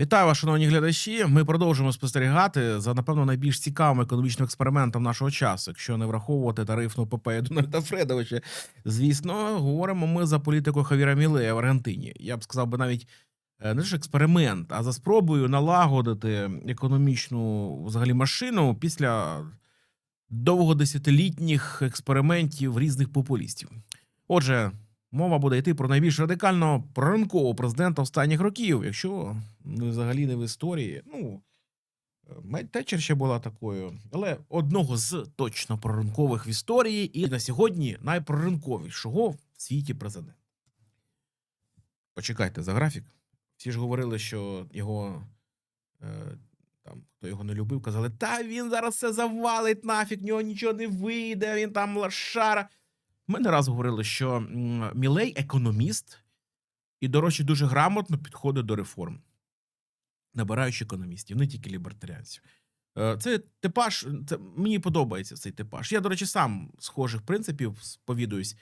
Вітаю вас, шановні глядачі. Ми продовжуємо спостерігати за напевно найбільш цікавим економічним експериментом нашого часу, якщо не враховувати тарифну епопею Дональда Фредовича. Звісно, говоримо ми за політику Хавіра Мілея в Аргентині. Я б сказав би навіть е, не лише експеримент, а за спробою налагодити економічну взагалі машину після довгодесятилітніх експериментів різних популістів. Отже, мова буде йти про найбільш радикально проринкового президента останніх років, якщо ну, взагалі не в історії. Ну, Тетчер ще була такою, але одного з точно проринкових в історії, і на сьогодні найпроринковішого в світі президент. Почекайте за графік. Всі ж говорили, що його е, там, хто його не любив, казали, та він зараз все завалить нафіг, в нього нічого не вийде, він там лошара. Ми не раз говорили, що Мілей економіст і, до речі, дуже грамотно підходить до реформ, набираючи економістів, не тільки лібертаріанців. Е, Це типаж, це, мені подобається цей типаж. Я, до речі, сам схожих принципів сповідуюсь.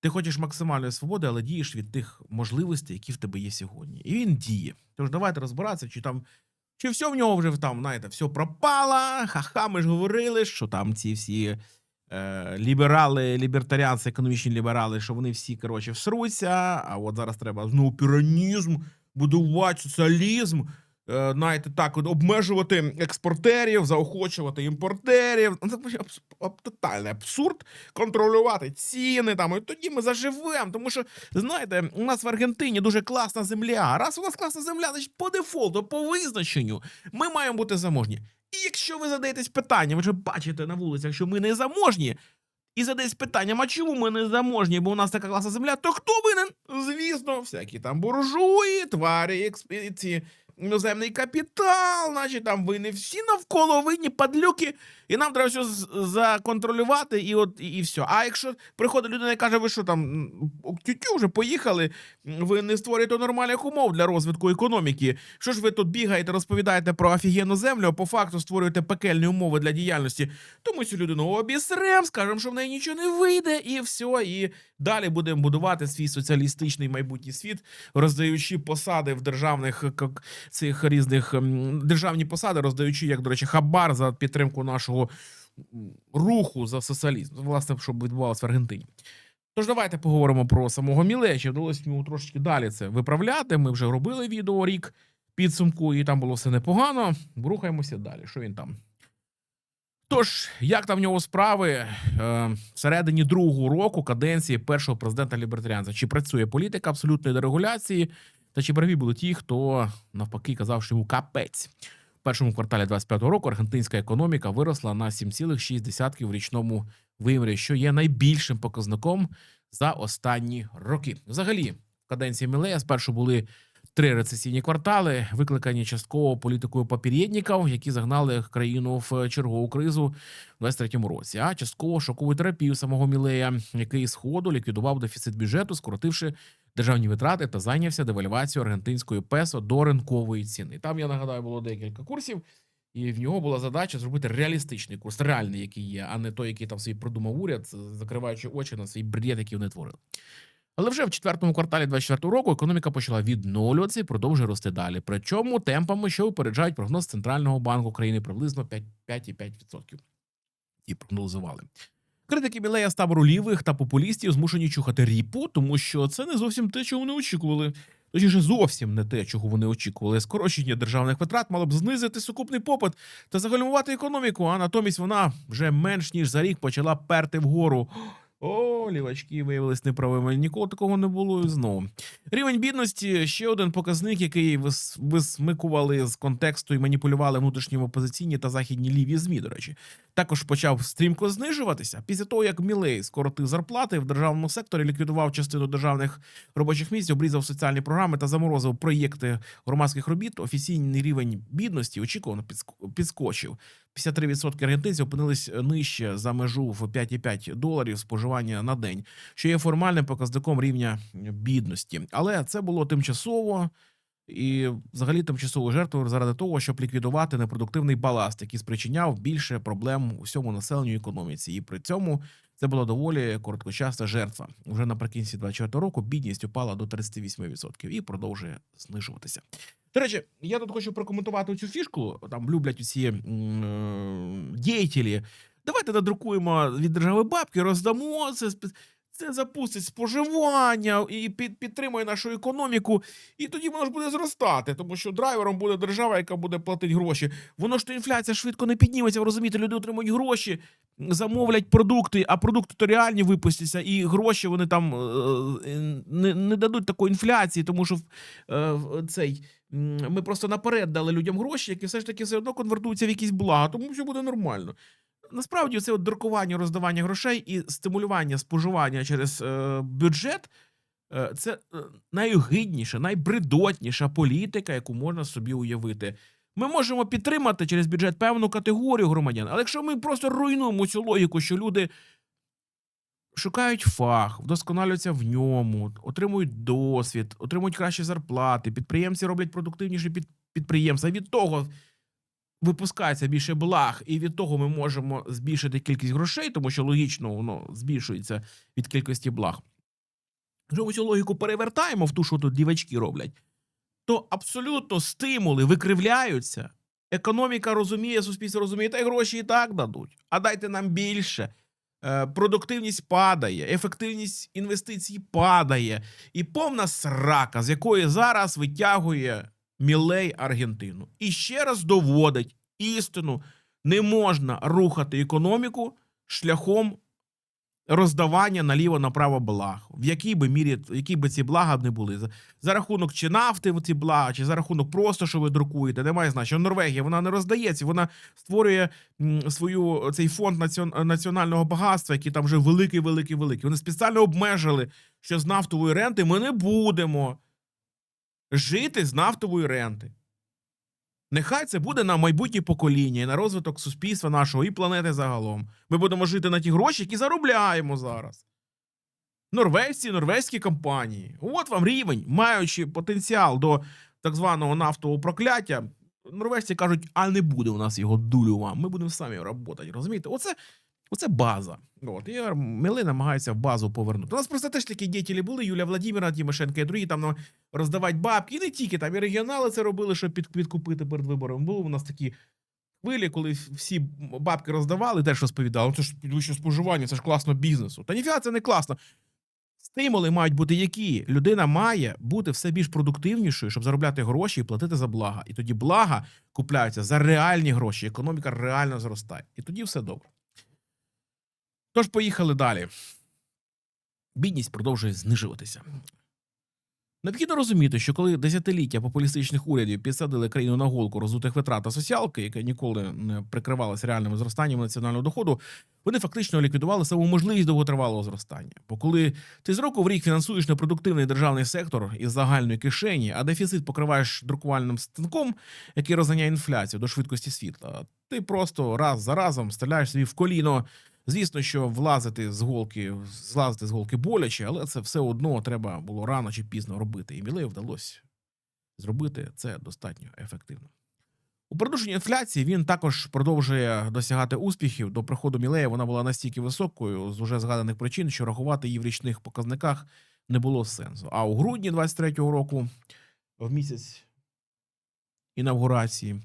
Ти хочеш максимальної свободи, але дієш від тих можливостей, які в тебе є сьогодні. І він діє. Тож давайте розбиратися, чи там. Чи все в нього вже там, знаєте, все пропало. Ха-ха, ми ж говорили, що там ці всі е, ліберали, лібертаріанці, економічні ліберали, що вони всі, коротше, всруться. А от зараз треба знову піранізм, будувати соціалізм. Е, знаєте, так, от обмежувати експортерів, заохочувати імпортерів. Ну, Це тотальний абсурд контролювати ціни там. І тоді ми заживемо. Тому що, знаєте, у нас в Аргентині дуже класна земля. Раз у нас класна земля, значить по дефолту, по визначенню, ми маємо бути заможні. І якщо ви задаєтесь питанням, ви вже бачите на вулицях, що ми не заможні, і задаєтесь питанням, а чому ми не заможні, бо у нас така класна земля, то хто винен? Звісно, всякі там буржуї, тварі, ці іноземний капітал, значить там винні всі навколо винні падлюки, і нам треба все законтролювати, і от і, все. А якщо приходить людина і каже, ви що там тютю вже поїхали, ви не створюєте нормальних умов для розвитку економіки. Що ж ви тут бігаєте, розповідаєте про офігенну землю, а по факту створюєте пекельні умови для діяльності? Тому цю людину обісрем, скажемо, що в неї нічого не вийде, і все. І далі будемо будувати свій соціалістичний майбутній світ, роздаючи посади в державних цих різних державні посади, роздаючи, як до речі, хабар за підтримку нашого м, руху за соціалізм. Власне, щоб відбувалося в Аргентині. Тож давайте поговоримо про самого Мілея. Чи вдалося йому трошки далі це виправляти. Ми вже робили відео рік підсумку, і там було все непогано. Рухаємося далі. Що він там? Тож, як там в нього справи е, всередині другого року каденції першого президента лібертаріанця? Чи працює політика абсолютної дерегуляції? Та чи праві були ті, хто навпаки казав, що йому капець? Першому кварталі 25-го року аргентинська економіка виросла на 7,6 в річному вимірі, що є найбільшим показником за останні роки. Взагалі, в каденції Мілея спершу були три рецесійні квартали, викликані частково політикою папір'єдніків, які загнали країну в чергову кризу в 23-му році, а частково шокову терапію самого Мілея, який з ходу ліквідував дефіцит бюджету, скоротивши державні витрати та зайнявся девальвацією аргентинської песо до ринкової ціни. Там я нагадаю було декілька курсів. І в нього була задача зробити реалістичний курс, реальний, який є, а не той, який там свій придумав уряд, закриваючи очі на свій бред, який вони творили. Але вже в четвертому кварталі 24 року економіка почала відновлюватися і продовжує рости далі. Причому темпами, що випереджають прогноз Центрального банку країни приблизно 5,5%. І прогнозували. Критики Мілея з табору лівих та популістів змушені чухати ріпу, тому що це не зовсім те, чого вони очікували. Точніше, зовсім не те, чого вони очікували. Скорочення державних витрат мало б знизити сукупний попит та загальмувати економіку, а натомість вона вже менш ніж за рік почала перти вгору. О, лівачки виявились неправими. Ніколи такого не було і знову. Рівень бідності ще один показник, який вис- висмикували з контексту і маніпулювали внутрішні опозиційні та західні ліві змі. До речі, також почав стрімко знижуватися після того, як Мілей скоротив зарплати в державному секторі, ліквідував частину державних робочих місць, обрізав соціальні програми та заморозив проєкти громадських робіт. Офіційний рівень бідності очікувано підск- підскочив. 53% аргентинців опинились нижче за межу в 5,5 доларів споживання на день, що є формальним показником рівня бідності. Але це було тимчасово і взагалі тимчасово жертвою заради того, щоб ліквідувати непродуктивний баласт, який спричиняв більше проблем усьому населенню економіці. І при цьому Це була доволі короткочасна жертва. Уже наприкінці 24 року бідність упала до 38% і продовжує знижуватися. До речі, я тут хочу прокоментувати цю фішку. Там люблять усі е, діятелі. Давайте надрукуємо від держави бабки, роздамо це. Це запустить споживання і під, підтримує нашу економіку, і тоді воно ж буде зростати, тому що драйвером буде держава, яка буде платити гроші. Воно ж то інфляція швидко не підніметься, ви розумієте, люди отримують гроші, замовлять продукти, а продукти то реальні випустяться, і гроші вони там е, е, не, не дадуть такої інфляції, тому що е, цей ми просто наперед дали людям гроші, які все ж таки все одно конвертуються в якісь блага, тому все буде нормально. Насправді, це от друкування, роздавання грошей і стимулювання споживання через е, бюджет. е, Це е, найогидніша, найбридотніша політика, яку можна собі уявити. Ми можемо підтримати через бюджет певну категорію громадян, але якщо ми просто руйнуємо цю логіку, що люди шукають фах, вдосконалюються в ньому, отримують досвід, отримують кращі зарплати, підприємці роблять продуктивніші підприємства. Від того випускається більше благ, і від того ми можемо збільшити кількість грошей, тому що логічно воно збільшується від кількості благ. Якщо ми цю логіку перевертаємо в ту, що тут дівачки роблять, то абсолютно стимули викривляються. Економіка розуміє, суспільство розуміє, та й гроші і так дадуть. А дайте нам більше. Е, Продуктивність падає, ефективність інвестицій падає, і повна срака, з якої зараз витягує Мілей Аргентину. І ще раз доводить істину: не можна рухати економіку шляхом роздавання наліво направо благ, в якій би мірі, в якій би ці блага не були. За, за рахунок чи нафти ці блага, чи за рахунок просто, що ви друкуєте, немає значення. Норвегія вона не роздається, вона створює свою цей фонд національного багатства, який там вже великий, великий, великий. Вони спеціально обмежили, що з нафтової ренти ми не будемо жити з нафтової ренти. Нехай це буде на майбутнє покоління і на розвиток суспільства нашого і планети загалом. Ми будемо жити на ті гроші, які заробляємо зараз. Норвезці, норвезькі компанії. От вам рівень, маючи потенціал до так званого нафтового прокляття. Норвежці кажуть, а не буде у нас його дулю вам. Ми будемо самі працювати. Розумієте? Оце, оце база. От, і Мили намагається в базу повернути. У нас просто теж такі діятелі були. Юлія Владимира, Тимошенко і другі там ну, роздавати бабки. І не тільки там і регіонали це робили, щоб під, підкупити перед виборами. Були у нас такі хвилі, коли всі бабки роздавали, теж розповідали. «Ну, Це ж підвищення споживання, це ж класно бізнесу. Та ніфіга це не класно. Стимули мають бути які? Людина має бути все більш продуктивнішою, щоб заробляти гроші і платити за блага. І тоді блага купляються за реальні гроші. Економіка реально зростає. І тоді все добре. Тож поїхали далі. Бідність продовжує знижуватися. Необхідно розуміти, що коли десятиліття популістичних урядів підсадили країну на голку роздутих витрат та соціалки, яка ніколи не прикривалася реальним зростанням національного доходу, вони фактично ліквідували саму можливість довготривалого зростання. Бо коли ти з року в рік фінансуєш непродуктивний державний сектор із загальної кишені, а дефіцит покриваєш друкувальним станком, який розганяє інфляцію до швидкості світла, ти просто раз за разом стріляєш собі в коліно. Звісно, що влазити з голки, злазити з голки боляче, але це все одно треба було рано чи пізно робити. І Мілею вдалося зробити це достатньо ефективно. У продовженні інфляції він також продовжує досягати успіхів. До приходу Мілея вона була настільки високою з уже згаданих причин, що рахувати її в річних показниках не було сенсу. А у грудні 23-го року, в місяць інавгурації,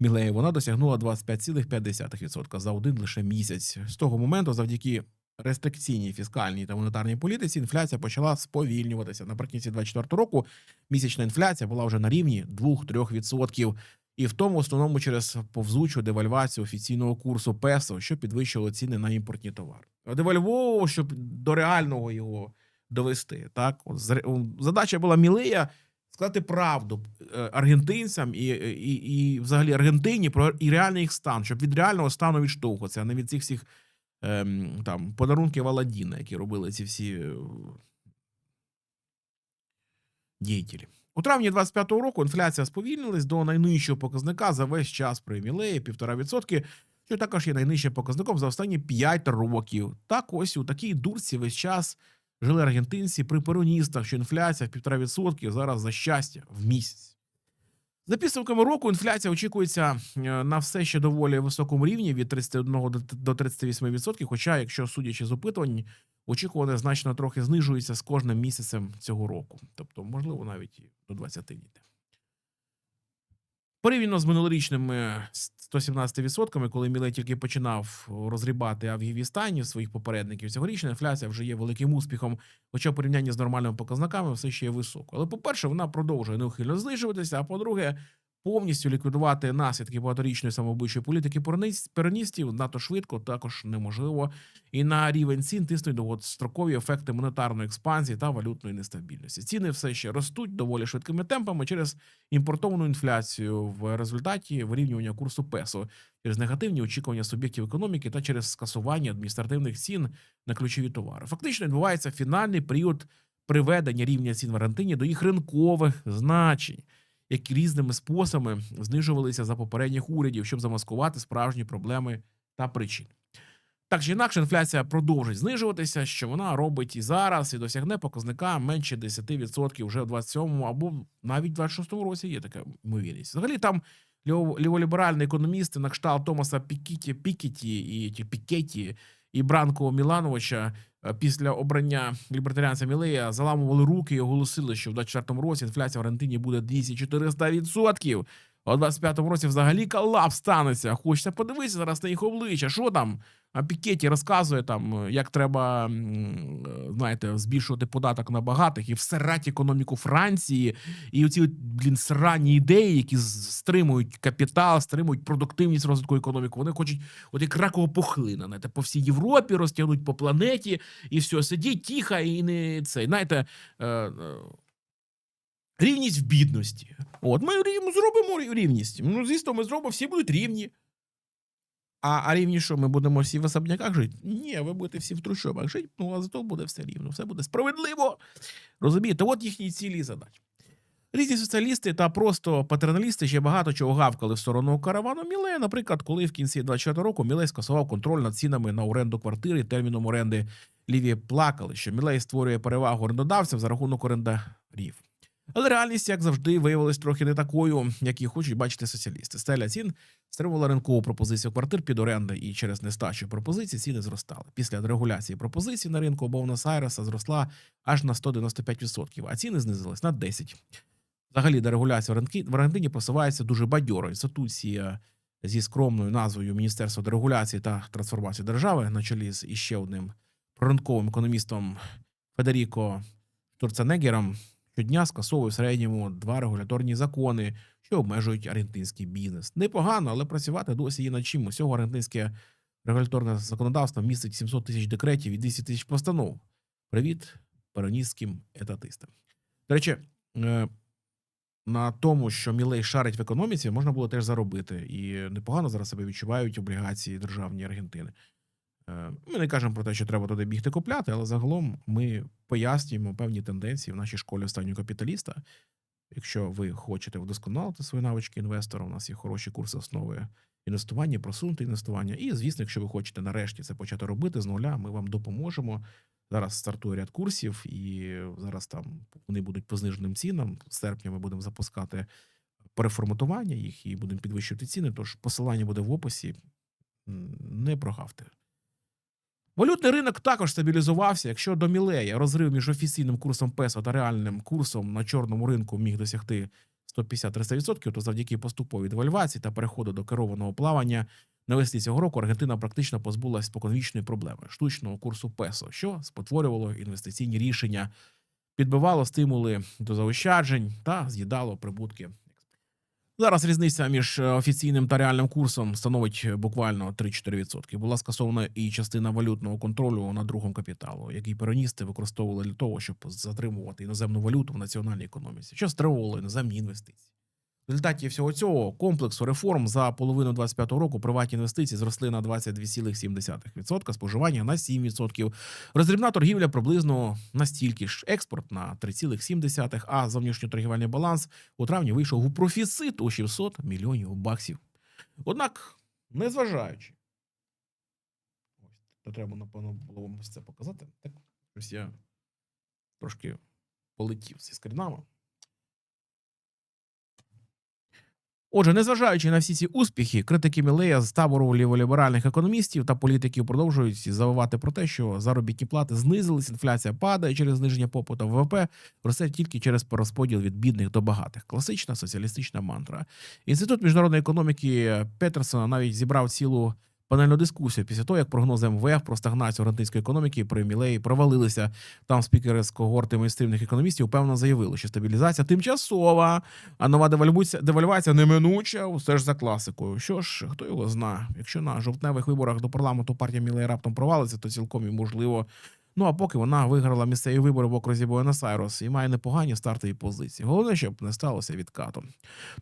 Мілеї вона досягнула 25,5% за один лише місяць. З того моменту, завдяки рестрикційній фіскальній та монетарній політиці, інфляція почала сповільнюватися. Наприкінці 2024 року місячна інфляція була вже на рівні 2-3%. І в тому основному через повзучу девальвацію офіційного курсу песо, що підвищило ціни на імпортні товари. Девальвовував, щоб до реального його довести. Так, От задача була Мілея сказати правду е, аргентинцям і, і, і взагалі Аргентині про і реальний їх стан, щоб від реального стану відштовхуватися, а не від цих всіх ем, там подарунків Аладдіна, які робили ці всі е, діятелі. У травні 25-го року інфляція сповільнилась до найнижчого показника за весь час при Мілеї 1,5%, що також є найнижчим показником за останні 5 років. Так ось у такій дурці весь час жили аргентинці при пероністах, що інфляція в 1,5% зараз за щастя в місяць. За підсумками року інфляція очікується е, на все ще доволі високому рівні від 31 до- до 38%, хоча, якщо судячи з опитувань, очікування значно трохи знижується з кожним місяцем цього року. Тобто, можливо, навіть до 20 дійде. Порівняно з минулорічними 117%, коли Міле тільки починав розрібати Авгівістані своїх попередників, цьогорічна інфляція вже є великим успіхом, хоча в порівнянні з нормальними показниками все ще є високо. Але, по-перше, вона продовжує неухильно знижуватися, а по-друге, повністю ліквідувати наслідки багаторічної самобичої політики пероністів надто швидко також неможливо. І на рівень цін тиснуть довгострокові ефекти монетарної експансії та валютної нестабільності. Ціни все ще ростуть доволі швидкими темпами через імпортовану інфляцію в результаті вирівнювання курсу песо, через негативні очікування суб'єктів економіки та через скасування адміністративних цін на ключові товари. Фактично відбувається фінальний період приведення рівня цін в Аргентині до їх ринкових значень, які різними способами знижувалися за попередніх урядів, щоб замаскувати справжні проблеми та причини. Так чи інакше, інфляція продовжить знижуватися, що вона робить і зараз, і досягне показника менше 10% вже в 27-му або навіть в 26-му році є така ймовірність. Взагалі там ліволіберальні економісти на кшталт Томаса Пікіті, Пікеті і ті Пікеті і Бранко Мілановича після обрання лібертаріанця Мілея заламували руки і оголосили, що в 24-му році інфляція в Аргентині буде 200-400%. У 25-му році взагалі колапс станеться. Хочеться подивитися зараз на їх обличчя. Що там? А Пікеті розказує там, е, як треба, е, знаєте, збільшувати податок на багатих і всирати економіку Франції, і оці, блін, срані ідеї, які стримують капітал, стримують продуктивність розвитку економіки. Вони хочуть, от як ракова пухлина, знаєте, по всій Європі розтягнуть по планеті, і все, сидіть тихо і не цей. Знаєте, е, рівність в бідності. От ми зробимо рівність. Ну, звісно, ми зробимо, всі будуть рівні. А, а рівні що, ми будемо всі в особняках жити? Ні, ви будете всі в трущобах жити, ну а зато буде все рівно, все буде справедливо. Розумієте, от їхні цілі задачі. Різні соціалісти та просто патерналісти ще багато чого гавкали в сторону каравану Мілея. Наприклад, коли в кінці 24 року Мілей скасував контроль над цінами на оренду квартири терміном оренди ліві плакали, що Мілей створює перевагу орендодавців за рахунок орендарів. Але реальність, як завжди, виявилась трохи не такою, як її хочуть бачити соціалісти. Стеля цін стримувала ринкову пропозицію квартир під оренди, і через нестачу пропозицій ціни зростали. Після дерегуляції пропозицій на ринку Бовнос-Айреса зросла аж на 195%, а ціни знизились на 10%. Взагалі, дерегуляція в Аргентині просувається дуже бадьоро. Інституція зі скромною назвою Міністерства дерегуляції та трансформації держави на чолі з іще одним проринковим економістом Федеріко Турценегером щодня скасовує в середньому два регуляторні закони, що обмежують аргентинський бізнес. Непогано, але працювати досі є над чим. Усього аргентинське регуляторне законодавство містить 700 тисяч декретів і 200 тисяч постанов. Привіт пероністським етатистам. До речі, е, на тому, що Мілей шарить в економіці, можна було теж заробити. І непогано зараз себе відчувають облігації державні Аргентини. Е, Ми не кажемо про те, що треба туди бігти купляти, але загалом ми пояснюємо певні тенденції в нашій школі останнього капіталіста. Якщо ви хочете вдосконалити свої навички інвестора, у нас є хороші курси основи інвестування, просунути інвестування. І, звісно, якщо ви хочете нарешті це почати робити з нуля, ми вам допоможемо. Зараз стартує ряд курсів, і зараз там вони будуть по зниженим цінам. В серпні ми будемо запускати переформатування їх і будемо підвищувати ціни. Тож посилання буде в описі. Не прогавте. Валютний ринок також стабілізувався. Якщо до Мілея розрив між офіційним курсом песо та реальним курсом на чорному ринку міг досягти 150-300%, то завдяки поступовій девальвації та переходу до керованого плавання навесні цього року Аргентина практично позбулась споконвічної проблеми штучного курсу песо, що спотворювало інвестиційні рішення, підбивало стимули до заощаджень та з'їдало прибутки. Зараз різниця між е, офіційним та реальним курсом становить е, буквально 3-4%. Була скасована і частина валютного контролю на другому капіталу, який пероністи використовували для того, щоб затримувати іноземну валюту в національній економіці, що стримувало іноземні інвестиції. В результаті всього цього комплексу реформ за половину 25-го року приватні інвестиції зросли на 22,7%, споживання на 7%, роздрібна торгівля приблизно настільки ж, експорт на 3,7%, а зовнішньоторгівельний баланс у травні вийшов у профіцит у 600 мільйонів баксів. Однак, незважаючи, ось то треба, напевно, було вам це показати. Так, ось я трошки полетів зі скрінами. Отже, незважаючи на всі ці успіхи, критики Мілея з табору ліволіберальних економістів та політиків продовжують завивати про те, що заробітні плати знизились, інфляція падає через зниження попиту, ВВП росте тільки через перерозподіл від бідних до багатих. Класична соціалістична мантра. Інститут міжнародної економіки Петерсона навіть зібрав цілу панельну дискусію після того, як прогнози МВФ про стагнацію аргентинської економіки при Мілеї провалилися. Там спікери з когорти майстрівних економістів певно заявили, що стабілізація тимчасова, а нова девальвація неминуча, усе ж за класикою. Що ж, хто його зна? Якщо на жовтневих виборах до парламенту партія Мілеї раптом провалиться, то цілком і можливо. Ну а поки вона виграла місцеві вибори в окрузі Буенос-Айрес і має непогані стартові позиції. Головне, щоб не сталося відкату.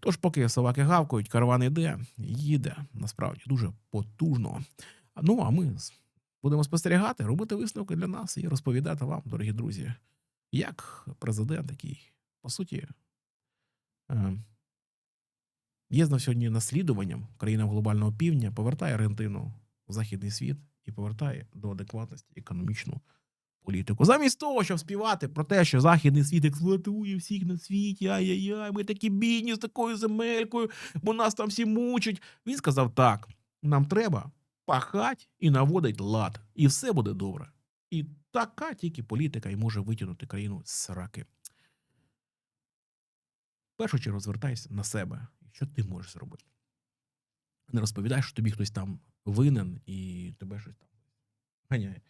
Тож, поки собаки гавкають, караван іде, їде насправді дуже потужно. Ну а ми будемо спостерігати, робити висновки для нас і розповідати вам, дорогі друзі, як президент, який по суті е, є на сьогодні наслідуванням країнам глобального півдня, повертає Аргентину в західний світ і повертає до адекватності економічну політику. Замість того, щоб співати про те, що західний світ експлуатує всіх на світі, ай-яй-яй, ми такі бідні з такою земелькою, бо нас там всі мучать. Він сказав: так, нам треба пахать і наводить лад, і все буде добре. І така тільки політика і може витягнути країну з сраки. Першу чергу звертайся на себе, що ти можеш зробити. Не розповідай, що тобі хтось там винен і тебе щось там ганяє.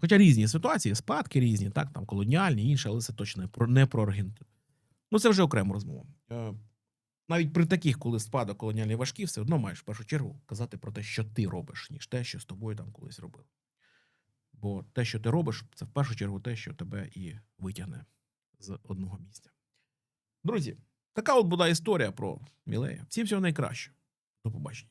Хоча різні ситуації, спадки різні, так, там колоніальні, інші, але це точно не про, не Аргентину. Ну, це вже окрема розмова. Е, Навіть при таких, коли спадок колоніальний важкий, все одно маєш в першу чергу казати про те, що ти робиш, ніж те, що з тобою там колись робив. Бо те, що ти робиш, це в першу чергу те, що тебе і витягне з одного місця. Друзі, така от була історія про Мілея. Всім всього найкращого. До побачення.